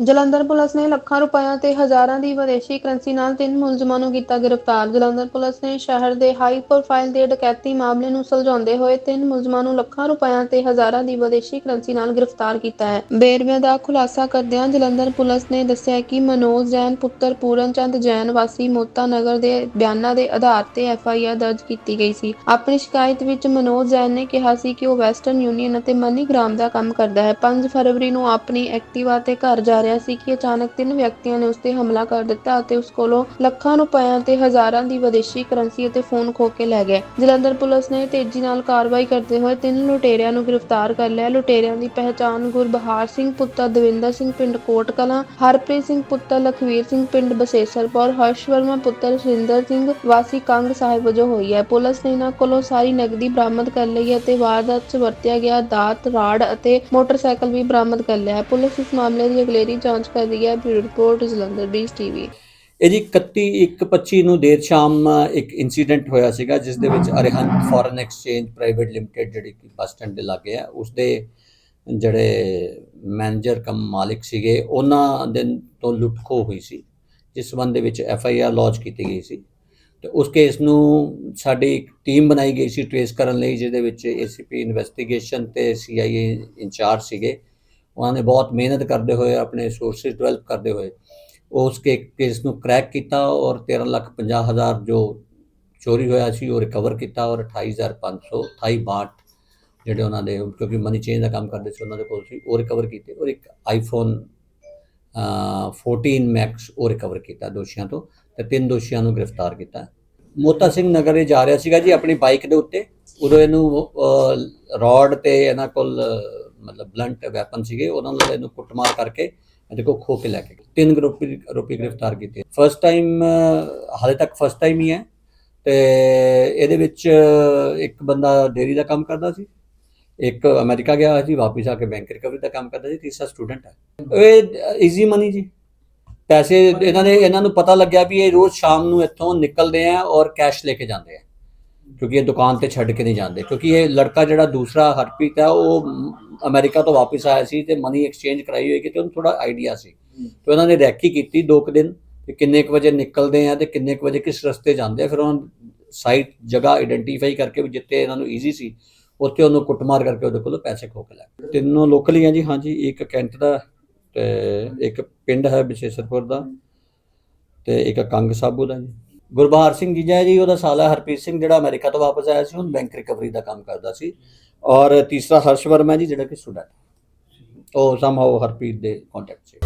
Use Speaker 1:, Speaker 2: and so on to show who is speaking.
Speaker 1: Jalandhar police ਨੇ ਲੱਖਾਂ ਰੁਪਇਆਂ ਤੇ ਹਜ਼ਾਰਾਂ ਦੀ ਵਿਦੇਸ਼ੀ ਕਰੰਸੀ ਨਾਲ ਤਿੰਨ ਮੁਲਜ਼ਮਾਂ ਨੂੰ ਕੀਤਾ ਗ੍ਰਿਫਤਾਰ। ਜਲੰਧਰ ਪੁਲਿਸ ਨੇ ਸ਼ਹਿਰ ਦੇ ਹਾਈ ਪ੍ਰੋਫਾਈਲ ਦੇ ਡਕੈਤੀ ਮਾਮਲੇ ਨੂੰ ਸੁਲਝਾਉਂਦੇ ਹੋਏ ਤਿੰਨ ਮੁਲਜ਼ਮਾਂ ਨੂੰ ਲੱਖਾਂ ਰੁਪਇਆਂ ਤੇ ਹਜ਼ਾਰਾਂ ਦੀ ਵਿਦੇਸ਼ੀ ਕਰੰਸੀ ਨਾਲ ਗ੍ਰਿਫਤਾਰ ਕੀਤਾ ਹੈ। ਬੇਰਵਿਆਂ ਦਾ ਖੁਲਾਸਾ ਕਰਦਿਆਂ ਜਲੰਧਰ ਪੁਲਿਸ ਨੇ ਦੱਸਿਆ ਕਿ ਮਨੋਜ ਜੈਨ, ਪੁੱਤਰ ਪੂਰਨ ਚੰਦ ਜੈਨ ਵਾਸੀ ਮੋਤਾ ਨਗਰ ਦੇ ਬਿਆਨਾਂ ਦੇ ਆਧਾਰ ਤੇ ਐਫ ਆਈ ਆਰ ਦਰਜ ਕੀਤੀ ਗਈ ਸੀ। ਆਪਣੀ ਸ਼ਿਕਾਇਤ ਵਿੱਚ ਮਨੋਜ ਜੈਨ ਨੇ ਕਿਹਾ ਸੀ ਕਿ ਉਹ ਵੈਸਟਰਨ ਯੂਨੀਅਨ ਅਤੇ ਮਨੀਗ੍ਰਾਮ ਦਾ ਕੰਮ ਕਰਦਾ ਹੈ। 5 ਫਰਵਰੀ ਨੂੰ ਆਪਣੀ ਐਕਟਿਵਾ ਤੇ ਘਰ ਜਾ ਰਿਹਾ ਸੀ ਕਿ ਅਚਾਨਕ ਤਿੰਨ ਵਿਅਕਤੀਆਂ ਨੇ ਉਸ ਤੇ ਹਮਲਾ ਕਰ ਦਿੱਤਾ ਅਤੇ ਉਸ ਕੋਲੋਂ ਲੱਖਾਂ ਰੁਪਇਆਂ ਤੇ ਹਜ਼ਾਰਾਂ ਦੀ ਵਿਦੇਸ਼ੀ ਕਰੰਸੀ ਅਤੇ ਫੋਨ ਖੋਹ ਕੇ ਲੈ ਗਏ। ਜਲੰਧਰ ਪੁਲਿਸ ਨੇ ਤੇਜ਼ੀ ਨਾਲ ਕਾਰਵਾਈ ਕਰਦੇ ਹੋਏ ਤਿੰਨ ਲੁਟੇਰਿਆਂ ਨੂੰ ਗ੍ਰਿਫਤਾਰ ਕਰ ਲਿਆ। ਲੁਟੇਰਿਆਂ ਦੀ ਪਹਿਚਾਣ ਗੁਰਬਹਾਰ ਸਿੰਘ ਪੁੱਤਰ ਦਵਿੰਦਰ ਸਿੰਘ ਪਿੰਡ ਕੋਟ ਕਲਾਂ ਹਰਪ੍ਰੀਤ ਸਿੰਘ ਪੁੱਤਰ ਲਖਵੀਰ ਸਿੰਘ ਪਿੰਡ ਬਸੇਸਰਪੁਰ ਹਰਸ਼ ਵਰਮਾ ਪੁੱਤਰ ਸੁਰਿੰਦਰ ਸਿੰਘ, ਵਾਸੀ ਕੰਗ ਸਾਹਿਬ ਵਜੋਂ ਹੋਈ ਹੈ। ਪੁਲਿਸ ਨੇ ਇਹਨਾਂ ਕੋਲੋਂ ਸਾਰੀ ਨਕਦੀ ਬਰਾਮਦ ਕਰ ਲਈ ਹੈ ਤੇ ਵਾਰਦਾਤ 'ਚ ਵਰਤਿਆ ਗਿਆ ਦਾਤ, ਰਾੜ ਅਤੇ ਮੋਟਰਸਾਈਕਲ ਵੀ ਬਰਾਮਦ ਕਰ ਲਿਆ ਹੈ। ਪੁਲਿਸ ਇਸ ਮਾਮਲੇ ਦੀ ਅਗਲੇਰੀ ਜਾਂਚ ਕਰ ਰਹੀ ਹੈ ਬਿਊਰੋ ਰਿਪੋਰਟ ਜਲੰਧਰ ਬੀਸ ਟੀਵੀ।
Speaker 2: ਇਹ ਜੀ 31 ਇੱਕ 25 ਨੂੰ ਦੇਰ ਸ਼ਾਮ ਇੱਕ ਇਨਸੀਡੈਂਟ ਹੋਇਆ ਸੀਗਾ, ਜਿਸ ਦੇ ਵਿੱਚ Arihant foreign exchange private limited ਜਿਹੜੀ ਕਿ ਬੱਸ ਸਟੈਂਡ ਦੇ ਲਾਗੇ ਆ, ਉਸ ਦੇ ਜਿਹੜੇ ਮੈਨੇਜਰ ਕਮ ਮਾਲਿਕ ਸੀਗੇ, ਉਹਨਾਂ ਦੇ ਤੋਂ ਲੁੱਟਖੋ ਹੋਈ ਸੀ, ਜਿਸ ਸੰਬੰਧ ਦੇ ਵਿੱਚ ਐਫ ਆਈ ਆਰ ਲੌਂਚ ਕੀਤੀ ਗਈ ਸੀ। ਤੇ ਉਸ ਕੇਸ ਨੂੰ ਸਾਡੀ ਇੱਕ ਟੀਮ ਬਣਾਈ ਗਈ ਸੀ ਟ੍ਰੇਸ ਕਰਨ ਲਈ, ਜਿਹਦੇ ਵਿੱਚ ਏਸੀਪੀ ਇਨਵੈਸਟੀਗੇਸ਼ਨ ਤੇ ਸੀਆਈਏ ਇੰਚਾਰਜ ਸੀਗੇ। ਉਹਨਾਂ ਨੇ ਬਹੁਤ ਮਿਹਨਤ ਕਰਦੇ ਹੋਏ ਆਪਣੇ ਸੋਰਸਿਸ ਡਿਵੈਲਪ ਕਰਦੇ ਹੋਏ ਉਸ ਕੇਸ ਨੂੰ ਕ੍ਰੈਕ ਕੀਤਾ ਔਰ 13 ਲੱਖ 50 ਹਜ਼ਾਰ ਜੋ ਚੋਰੀ ਹੋਇਆ ਸੀ ਉਹ ਰਿਕਵਰ ਕੀਤਾ ਔਰ 28500 28 ਬਾਟ ਜਿਹੜੇ ਉਹਨਾਂ ਦੇ ਕਿਉਂਕਿ ਮਨੀ ਚੇਂਜ ਦਾ ਕੰਮ ਕਰਦੇ ਸੀ ਉਹਨਾਂ ਦੇ ਕੋਲ ਸੀ, ਉਹ ਰਿਕਵਰ ਕੀਤੇ ਔਰ ਇੱਕ ਆਈਫੋਨ 14 ਮੈਕਸ ਉਹ ਰਿਕਵਰ ਕੀਤਾ ਦੋਸ਼ੀਆਂ ਤੋਂ ਤੇ ਤਿੰਨ ਦੋਸ਼ੀਆਂ ਨੂੰ ਗ੍ਰਿਫਤਾਰ ਕੀਤਾ। ਮੋਤਾ ਸਿੰਘ ਨਗਰ ਇਹ ਜਾ ਰਿਹਾ ਸੀਗਾ ਜੀ ਆਪਣੀ ਬਾਈਕ ਦੇ ਉੱਤੇ। ਉਦੋਂ ਇਹਨੂੰ ਰੋਡ ਤੇ ਇਹਨਾਂ ਕੋਲ ਮਤਲਬ ਬਲੰਟ ਵੈਪਨ ਸੀਗੇ, ਉਹਨਾਂ ਨਾਲ ਇਹਨੂੰ ਕੁੱਟਮਾਰ ਕਰਕੇ ਇਹਦੇ ਕੋਲ ਖੋ ਕੇ ਲੈ ਕੇ ਤਿੰਨ ਗਰੁੱਪੀ ਆਰੋਪੀ ਗ੍ਰਿਫਤਾਰ ਕੀਤੇ। ਫਸਟ ਟਾਈਮ ਹਾਲੇ ਤੱਕ ਫਸਟ ਟਾਈਮ ਹੀ ਹੈ। ਤੇ ਇਹਦੇ ਵਿੱਚ ਇੱਕ ਬੰਦਾ ਡੇਰੀ ਦਾ ਕੰਮ ਕਰਦਾ ਸੀ। ਇੱਕ ਅਮਰੀਕਾ ਗਿਆ ਹੋਇਆ ਸੀ, ਵਾਪਸ ਆ ਕੇ ਬੈਂਕ ਰਿਕਵਰੀ ਦਾ ਕੰਮ ਕਰਦਾ ਸੀ, ਤੀਸਰਾ ਸਟੂਡੈਂਟ ਹੈ। ਇਹ ਈਜ਼ੀ ਮਨੀ ਜੀ। ਪੈਸੇ ਇਹਨਾਂ ਨੇ, ਇਹਨਾਂ ਨੂੰ ਪਤਾ ਲੱਗਿਆ ਵੀ ਇਹ ਰੋਜ਼ ਸ਼ਾਮ ਨੂੰ ਇੱਥੋਂ ਨਿਕਲਦੇ ਆ ਔਰ ਕੈਸ਼ ਲੈ ਕੇ ਜਾਂਦੇ ਆ। ਕਿਉਂਕਿ ਇਹ ਦੁਕਾਨ ਤੇ ਛੱਡ ਕੇ ਨਹੀਂ ਜਾਂਦੇ। ਕਿਉਂਕਿ ਇਹ ਲੜਕਾ ਜਿਹੜਾ ਦੂਸਰਾ ਹਰਪ੍ਰੀਤ ਹੈ ਉਹ ਅਮਰੀਕਾ ਤੋਂ ਵਾਪਸ ਆਇਆ ਸੀ ਤੇ ਮਨੀ ਐਕਸਚੇਂਜ ਕਰਾਈ ਹੋਈ ਕਿ ਤੇ ਉਹਨੂੰ ਥੋੜਾ ਆਈਡੀਆ ਸੀ। ਤੇ ਉਹਨਾਂ ਨੇ ਰੈਕੀ ਕੀਤੀ ਦੋ ਕੁ ਦਿਨ ਕਿ ਕਿੰਨੇ ਕੁ ਵਜੇ ਨਿਕਲਦੇ ਆ ਤੇ ਕਿੰਨੇ ਕੁ ਵਜੇ ਕਿਸ ਰਸਤੇ ਜਾਂਦੇ ਆ ਫਿਰ ਉਹਨਾਂ ਸਾਈਟ ਜਗ੍ਹਾ ਆਇਡੈਂਟੀਫਾਈ ਕਰਕੇ ਜਿੱਥੇ ਇਹਨਾਂ ਨੂੰ ਈਜ਼ੀ ਸੀ ਉੱਥੇ ਉਹਨੂੰ ਕੁੱਟਮਾਰ ਕਰਕੇ ਉਹਦੇ ਕੋਲੋਂ ਪੈਸੇ ਖੋਹ ਕੇ ਲੈ ਗਏ। ਤਿੰਨੋਂ ਲੋਕਲ ਹੀ ਆ ਜੀ ਹਾਂਜੀ ਇੱਕ ਕੈਂਟ ਦਾ ਤੇ ਇੱਕ ਪਿੰਡ ਹੈ ਬਿਸ਼ੇਸ਼ਰਪੁਰ ਦਾ ਤੇ ਇੱਕ ਕੰਗ ਸਾਬੂ ਦਾ ਜੀ। ਗੁਰਬਹਾਰ ਸਿੰਘ ਜੀਜਾ ਜੀ, ਉਹਦਾ ਸਾਲਾ ਹਰਪ੍ਰੀਤ ਸਿੰਘ ਜਿਹੜਾ ਅਮਰੀਕਾ ਤੋਂ ਵਾਪਸ ਆਇਆ ਸੀ ਹੁਣ ਬੈਂਕ ਰਿਕਵਰੀ ਦਾ ਕੰਮ ਕਰਦਾ ਸੀ। ਔਰ ਤੀਸਰਾ ਹਰਸ਼ ਵਰਮਾ ਜੀ, ਜਿਹੜਾ ਕਿ ਸਟੂਡੈਂਟ ਉਹ ਸਮਹਾਉ ਹਰਪ੍ਰੀਤ ਦੇ ਕੰਟੈਕਟ ਸੀ।